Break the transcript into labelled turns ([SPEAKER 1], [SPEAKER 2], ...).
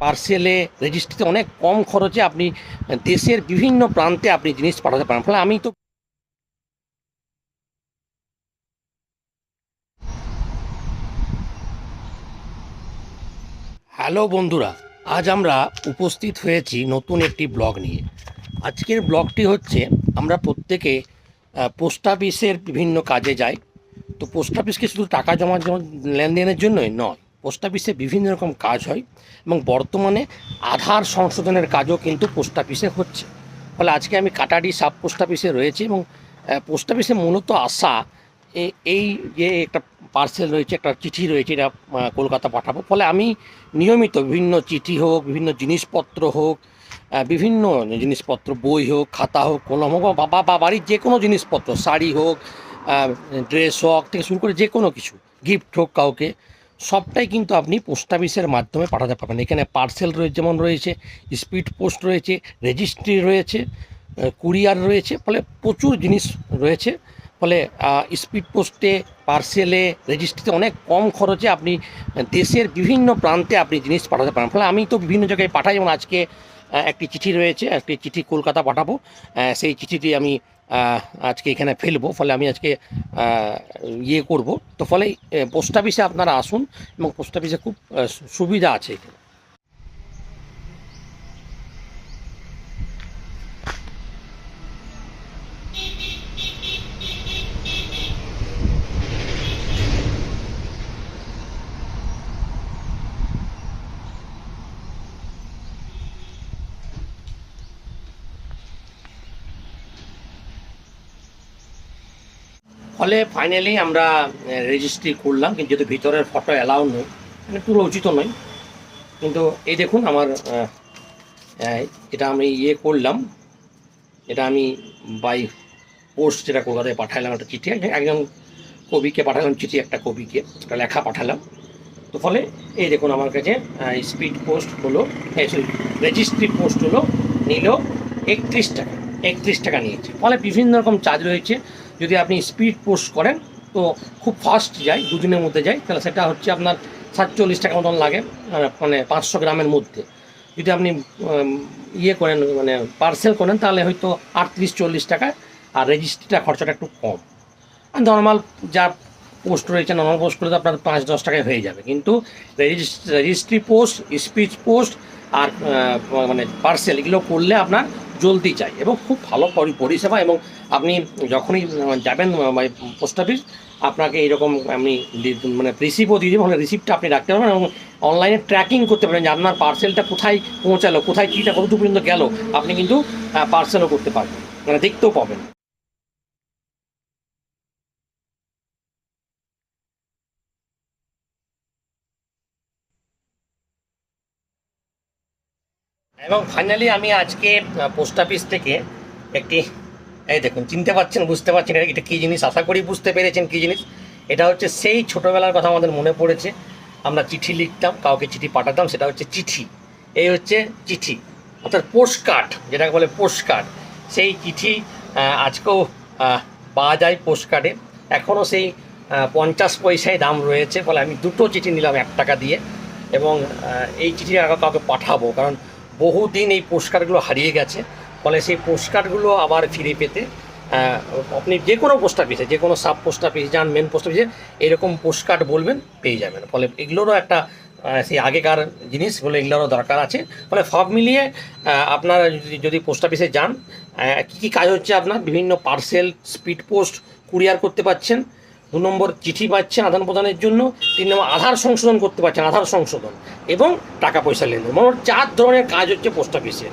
[SPEAKER 1] পার্সেলে রেজিস্ট্রিতে অনেক কম খরচে আপনি দেশের বিভিন্ন প্রান্তে আপনি জিনিস পাঠাতে পারেন। ফলে আমি তো হ্যালো বন্ধুরা, আজ আমরা উপস্থিত হয়েছি নতুন একটি ব্লগ নিয়ে। আজকের ব্লগটি হচ্ছে, আমরা প্রত্যেকে পোস্ট অফিসের বিভিন্ন কাজে যাই। তো পোস্ট অফিসকে শুধু টাকা জমা লেনদেনের জন্যই নয় পোস্ট অফিসে বিভিন্ন রকম কাজ হয় এবং বর্তমানে আধার সংশোধনের কাজও কিন্তু পোস্ট অফিসে হচ্ছে। ফলে আজকে আমি কাটাডি সাব পোস্ট অফিসে রয়েছি এবং পোস্ট অফিসে মূলত আসা এই যে একটা পার্সেল রয়েছে, একটা চিঠি রয়েছে এটা কলকাতা পাঠাবো। ফলে আমি নিয়মিত বিভিন্ন চিঠি হোক, বিভিন্ন জিনিসপত্র হোক বিভিন্ন জিনিসপত্র, বই হোক, খাতা হোক, কলম হোক, বা- বা বাড়ির যে কোনো জিনিসপত্র, শাড়ি হোক ড্রেস হোক থেকে শুরু করে যে কোনো কিছু, গিফট হোক কাউকে সবটাই কিন্তু আপনি পোস্ট অফিসের মাধ্যমে পাঠাতে পারবেন। এখানে পার্সেল রয়েছে যেমন রয়েছে স্পিড পোস্ট রয়েছে রেজিস্ট্রি রয়েছে কুরিয়ার রয়েছে, ফলে প্রচুর জিনিস রয়েছে। ফলে স্পিড পোস্টে পার্সেলে রেজিস্ট্রিতে অনেক কম খরচে আপনি দেশের বিভিন্ন প্রান্তে আপনি জিনিস পাঠাতে পারেন। ফলে আমি তো বিভিন্ন জায়গায় পাঠাই, যেমন আজকে একটি চিঠি রয়েছে, একটি চিঠি কলকাতা পাঠাবো। সেই চিঠিটি আমি আজকে এখানে ফেলব, ফলে আমি আজকে ইয়ে করব। তো ফলে পোস্ট অফিসে আপনারা আসুন এবং পোস্ট অফিসে খুব সুবিধা আছে এখানে। ফলে ফাইনালি আমরা রেজিস্ট্রি করলাম, কিন্তু যেহেতু ভিতরের ফটো অ্যালাউ নয় মানে পুরো উচিত নয়। কিন্তু এই দেখুন আমার এটা আমি ইয়ে করলাম, এটা আমি বাই পোস্ট যেটা কলকাতায় পাঠালাম একটা চিঠি, একজন কবিকে পাঠালাম, চিঠি একটা কবিকে, একটা লেখা পাঠালাম। তো ফলে এই দেখুন আমার কাছে স্পিড পোস্ট হলো সরি রেজিস্ট্রি পোস্ট হলো, নিল একত্রিশ টাকা একত্রিশ টাকা নিয়েছে। ফলে বিভিন্ন রকম চার্জ রয়েছে যদি আপনি স্পিড পোস্ট করেন, তো খুব ফাস্ট যায়, দুদিনের মধ্যে যায়। তাহলে সেটা হচ্ছে আপনার সাতচল্লিশ টাকা মতন লাগে মানে পাঁচশো গ্রামের মধ্যে। যদি আপনি ইয়ে করেন মানে পার্সেল করেন, তাহলে হয়তো আটত্রিশ, চল্লিশ টাকা, আর রেজিস্ট্রিটা খরচাটা একটু কম। নর্মাল যা পোস্ট রয়েছে নর্মাল পোস্ট করলে তো আপনার পাঁচ, দশ টাকায় হয়ে যাবে। কিন্তু রেজিস্ট্রি পোস্ট স্পিচ পোস্ট আর মানে পার্সেল এগুলো করলে আপনার জলদি যায় এবং খুব ভালো পরি- পরিষেবা এবং আপনি যখনই যাবেন পোস্ট অফিস আপনাকে এরকম আমি মানে রিসিপও দিয়ে দেবেন মানে রিসিপ্টটা আপনি রাখতে পারবেন এবং অনলাইনে ট্র্যাকিং করতে পারবেন যে আপনার পার্সেলটা কোথায় পৌঁছালো, কোথায় কীটা কতটুকু পর্যন্ত গেল, আপনি কিন্তু পার্সেলও করতে পারবেন মানে দেখতেও পাবেন। এবং ফাইনালি আমি আজকে পোস্ট অফিস থেকে একটি, এই দেখুন, চিনতে পারছেন বুঝতে পারছেন এটা কী জিনিস, আশা করি বুঝতে পেরেছেন কী জিনিস। এটা হচ্ছে সেই ছোটোবেলার কথা আমাদের মনে পড়েছে। আমরা চিঠি লিখতাম, কাউকে চিঠি পাঠাতাম, সেটা হচ্ছে চিঠি। এই হচ্ছে চিঠি, অর্থাৎ পোস্ট কার্ড যেটাকে বলে পোস্ট কার্ড সেই চিঠি আজকেও পাওয়া যায় পোস্ট কার্ডে এখনও সেই পঞ্চাশ পয়সায় দাম রয়েছে, ফলে আমি দুটো চিঠি নিলাম এক টাকা দিয়ে। এবং এই চিঠি আগে কাউকে পাঠাবো, কারণ বহুদিন এই পোস্টকার্ডগুলো হারিয়ে গেছে। ফলে সেই পোস্টকার্ডগুলো আবার ফিরে পেতে আপনি যে কোনো পোস্ট অফিসে যে কোনো সাব পোস্ট অফিসে যান মেন পোস্ট অফিসে এরকম পোস্টকার্ড বলবেন, পেয়ে যাবেন। ফলে এগুলোরও একটা সেই আগেকার জিনিস বলে এগুলোরও দরকার আছে। ফলে সব মিলিয়ে আপনারা যদি যদি পোস্ট অফিসে যান কী কী কাজ হচ্ছে আপনার? বিভিন্ন পার্সেল স্পিড পোস্ট কুরিয়ার করতে পারছেন দু নম্বর চিঠি পাচ্ছেন আদান প্রদানের জন্য, তিন নম্বর আধার সংশোধন করতে পারছেন, আধার সংশোধন, এবং টাকা পয়সা লেনদেন। মোট চার ধরনের কাজ হচ্ছে পোস্ট অফিসের